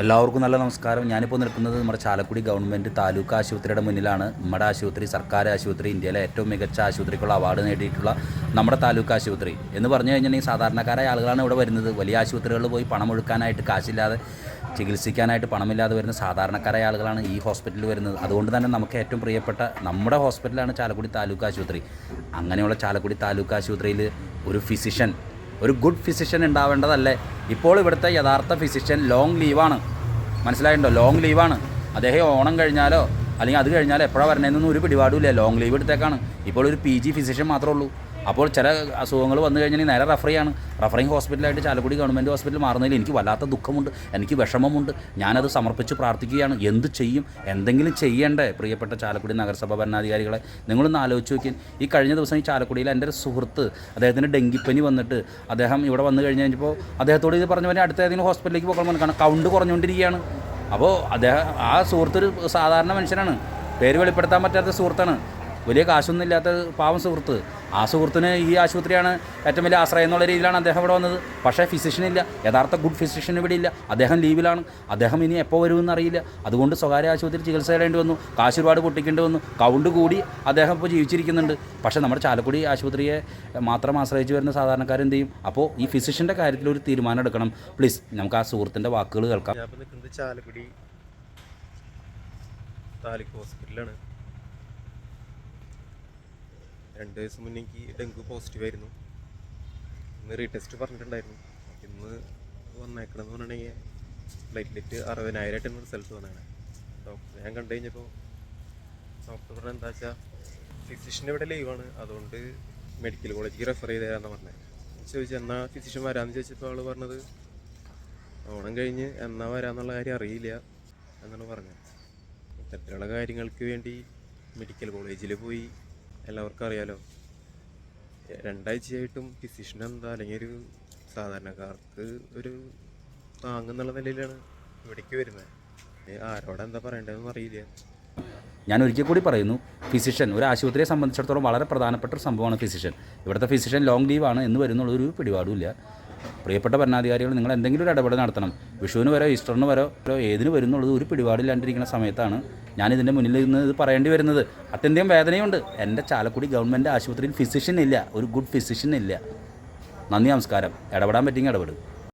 എല്ലാവർക്കും നല്ല നമസ്കാരം. ഞാനിപ്പോൾ നിൽക്കുന്നത് നമ്മുടെ ചാലക്കുടി ഗവൺമെന്റ് താലൂക്ക് ആശുപത്രിയുടെ മുന്നിലാണ്. നമ്മുടെ ആശുപത്രി സർക്കാർ ആശുപത്രി ഇന്ത്യയിലെ ഏറ്റവും മികച്ച ആശുപത്രിക്കുള്ള അവാർഡ് നേടിയിട്ടുള്ള നമ്മുടെ താലൂക്ക് ആശുപത്രി. എന്ന് പറഞ്ഞു കഴിഞ്ഞാൽ സാധാരണക്കാരായ ആളുകളാണ് ഇവിടെ വരുന്നത്. വലിയ ആശുപത്രികളിൽ പോയി പണം ഒഴുക്കാനായിട്ട് കാശില്ലാതെ ചികിത്സിക്കാനായിട്ട് പണമില്ലാതെ വരുന്ന സാധാരണക്കാരായ ആളുകളാണ് ഈ ഹോസ്പിറ്റലിൽ വരുന്നത്. അതുകൊണ്ട് തന്നെ നമുക്ക് ഏറ്റവും പ്രിയപ്പെട്ട നമ്മുടെ ഹോസ്പിറ്റലാണ് ചാലക്കുടി താലൂക്ക് ആശുപത്രി. അങ്ങനെയുള്ള ചാലക്കുടി താലൂക്ക് ആശുപത്രിയിൽ ഒരു ഫിസിഷ്യൻ ഒരു ഗുഡ് ഫിസിഷ്യൻ ഉണ്ടാവേണ്ടതല്ലേ? ഇപ്പോൾ ഇവിടുത്തെ യഥാർത്ഥ ഫിസിഷ്യൻ ലോങ് ലീവാണ് മനസ്സിലായിട്ടുണ്ടോ? ലോങ് ലീവാണ് അദ്ദേഹം ഓണം കഴിഞ്ഞാലോ അല്ലെങ്കിൽ അത് കഴിഞ്ഞാലോ എപ്പോഴാണ് വരണേന്നൊന്നും ഒരു പിടിപാടുമില്ല. Long leave എടുത്തേക്കാണ്. ഇപ്പോൾ ഒരു പി ജി ഫിസിഷ്യൻ മാത്രമേ ഉള്ളൂ. അപ്പോൾ ചില അസുഖങ്ങൾ വന്നു കഴിഞ്ഞാൽ നേരെ റെഫർ ചെയ്യാണ് റഫറിങ് ഹോസ്പിറ്റലായിട്ട് ചാലക്കുടി ഗവൺമെന്റ് ഹോസ്പിറ്റൽ മാറുന്നതിൽ എനിക്ക് വല്ലാത്ത ദുഃഖമുണ്ട്. എനിക്ക് വിഷമമുണ്ട്. ഞാനത് സമർപ്പിച്ച് പ്രാർത്ഥിക്കുകയാണ്. എന്ത് ചെയ്യും? എന്തെങ്കിലും ചെയ്യേണ്ടേ? പ്രിയപ്പെട്ട ചാലക്കുടി നഗരസഭ ഭരണാധികാരികളെ നിങ്ങളൊന്ന് ആലോചിച്ച് നോക്കിയാൽ ഈ കഴിഞ്ഞ ദിവസം ഈ ചാലക്കുടിയിൽ എന്റെ ഒരു സുഹൃത്ത് അദ്ദേഹത്തിന് ഡെങ്കിപ്പനി വന്നിട്ട് അദ്ദേഹം ഇവിടെ വന്നു കഴിഞ്ഞ് കഴിഞ്ഞപ്പോൾ അദ്ദേഹത്തോട് ഇത് പറഞ്ഞ പോലെ അടുത്ത ഏതെങ്കിലും ഹോസ്പിറ്റലിലേക്ക് പോകണം കാരണം കൗണ്ട് കുറഞ്ഞുകൊണ്ടിരിക്കുകയാണ്. അപ്പോൾ അദ്ദേഹം ആ സുഹൃത്തൊരു സാധാരണ മനുഷ്യനാണ്. പേര് വെളിപ്പെടുത്താൻ പറ്റാത്ത സുഹൃത്താണ്. വലിയ കാശൊന്നും ഇല്ലാത്ത പാവം സുഹൃത്ത്. ആ സുഹൃത്തിന് ഈ ആശുപത്രിയാണ് ഏറ്റവും വലിയ ആശ്രയം എന്നുള്ള രീതിയിലാണ് അദ്ദേഹം ഇവിടെ വന്നത്. പക്ഷേ ഫിസിഷ്യൻ ഇല്ല. യഥാർത്ഥ ഗുഡ് ഫിസിഷ്യൻ ഇവിടെ ഇല്ല. അദ്ദേഹം ലീവിലാണ് അദ്ദേഹം ഇനി എപ്പോൾ വരുമെന്ന് അറിയില്ല. അതുകൊണ്ട് സ്വകാര്യ ആശുപത്രി ചികിത്സ തേടേണ്ടി വന്നു. കാശ് പൊട്ടിക്കേണ്ടി വന്നു. കൗണ്ട് കൂടി അദ്ദേഹം ഇപ്പോൾ ജീവിച്ചിരിക്കുന്നുണ്ട്. പക്ഷേ നമ്മുടെ ചാലക്കുടി ആശുപത്രിയെ മാത്രം ആശ്രയിച്ച് വരുന്ന സാധാരണക്കാരെന്ത് ചെയ്യും? അപ്പോൾ ഈ ഫിസിഷ്യന്റെ കാര്യത്തിൽ ഒരു തീരുമാനം എടുക്കണം. പ്ലീസ് നമുക്ക് ആ സുഹൃത്തിന്റെ വാക്കുകൾ കേൾക്കാം. ചാലക്കുടി താലൂക്ക് ഹോസ്പിറ്റലാണ് രണ്ട് ദിവസം മുന്നേ എനിക്ക് ഡെങ്കു പോസിറ്റീവ് ആയിരുന്നു. ഇന്ന് റീടെസ്റ്റ് പറഞ്ഞിട്ടുണ്ടായിരുന്നു. ഇന്ന് വന്നേക്കണമെന്ന് പറഞ്ഞിട്ടുണ്ടെങ്കിൽ പ്ലേറ്റ്ലെറ്റ് അറുപതിനായിരമായിട്ടാണ് റിസൾട്ട് വന്നേക്കണേ ഡോക്ടർ ഞാൻ കണ്ടു കഴിഞ്ഞപ്പോൾ ഡോക്ടർ പറഞ്ഞ എന്താ വെച്ചാൽ ഫിസിഷ്യൻ ഇവിടെ ലീവാണ് അതുകൊണ്ട് മെഡിക്കൽ കോളേജിൽ റെഫർ ചെയ്ത് തരാമെന്ന് പറഞ്ഞത്. ചോദിച്ചു എന്നാൽ ഫിസിഷ്യൻ വരാമെന്ന് ചോദിച്ചപ്പോൾ ആൾ പറഞ്ഞത് ഓണം കഴിഞ്ഞ് എന്നാ വരാമെന്നുള്ള കാര്യം അറിയില്ല എന്നാണ് പറഞ്ഞത്. ഇത്തരത്തിലുള്ള കാര്യങ്ങൾക്ക് വേണ്ടി മെഡിക്കൽ കോളേജിൽ പോയി എല്ലാവർക്കും അറിയാലോ. രണ്ടാഴ്ചയായിട്ടും ഫിസിഷ്യൻ എന്താ? അല്ലെങ്കിൽ ഒരു സാധാരണക്കാർക്ക് ഒരു താങ്ങുന്നുള്ള നിലയിലാണ് ഇവിടേക്ക് വരുന്നത്. ആരോടെ എന്താ പറയേണ്ടതെന്ന് അറിയില്ല. ഞാൻ ഒരിക്കൽ കൂടി പറയുന്നു ഫിസിഷ്യൻ ഒരു ആശുപത്രിയെ സംബന്ധിച്ചിടത്തോളം വളരെ പ്രധാനപ്പെട്ട ഒരു സംഭവമാണ് ഫിസിഷ്യൻ ഇവിടുത്തെ ഫിസിഷ്യൻ ലോങ് ലീവാണ് എന്ന് വരുന്നുള്ളൊരു പിടിപാടുമില്ല പ്രിയപ്പെട്ട ഭരണാധികാരികൾ നിങ്ങൾ എന്തെങ്കിലും ഒരു ഇടപെടൽ നടത്തണം. വിഷുവിന് വരോ ഈസ്റ്ററിന് വരോ ഏതിന് വരുന്നുള്ളത് ഒരു പിടിപാടില്ലാണ്ടിരിക്കുന്ന സമയത്താണ് ഞാൻ ഇതിന്റെ മുന്നിൽ നിന്ന് ഇത് പറയേണ്ടി വരുന്നത്. അത്യന്തം വേദനയുണ്ട്. എന്റെ ചാലക്കുടി ഗവൺമെന്റ് ആശുപത്രിയിൽ ഫിസിഷ്യൻ ഇല്ല. ഒരു ഗുഡ് ഫിസിഷ്യൻ ഇല്ല. നന്ദി നമസ്കാരം. ഇടപെടാൻ പറ്റിയെങ്കിൽ ഇടപെടും.